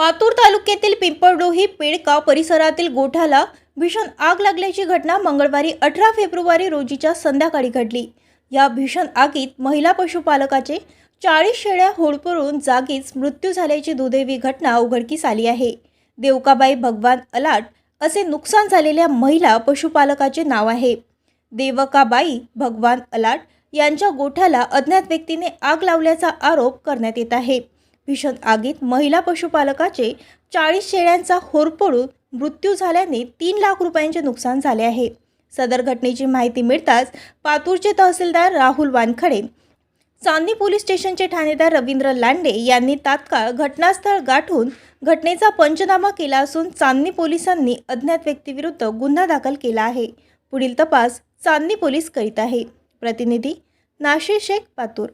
पातूर तालुक्यातील पिंपळडोही पेडगाव परिसरातील गोठ्याला भीषण आग लागल्याची घटना मंगळवारी अठरा फेब्रुवारी रोजीच्या संध्याकाळी घडली. या भीषण आगीत महिला पशुपालकाचे चाळीस शेळ्या होडपळून जागीच मृत्यू झाल्याची दुर्दैवी घटना उघडकीस आली आहे. देवकाबाई भगवान अलाट असे नुकसान झालेल्या महिला पशुपालकाचे नाव आहे. देवकाबाई भगवान अलाट यांच्या गोठ्याला अज्ञात व्यक्तीने आग लावल्याचा आरोप करण्यात येत आहे. भीषण आगीत महिला पशुपालकाचे चाळीस शेळ्यांचा होरपडून मृत्यू झाल्याने तीन लाख रुपयांचे नुकसान झाले आहे. सदर घटनेची माहिती मिळताच पातूरचे तहसीलदार राहुल वानखडे चांदणी पोलीस स्टेशनचे ठाणेदार रवींद्र लांडे यांनी तात्काळ घटनास्थळ गाठून घटनेचा पंचनामा केला असून चांदणी पोलिसांनी अज्ञात व्यक्तीविरुद्ध गुन्हा दाखल केला आहे. पुढील तपास चांदणी पोलीस करीत आहे. प्रतिनिधी नाशिर शेख पातूर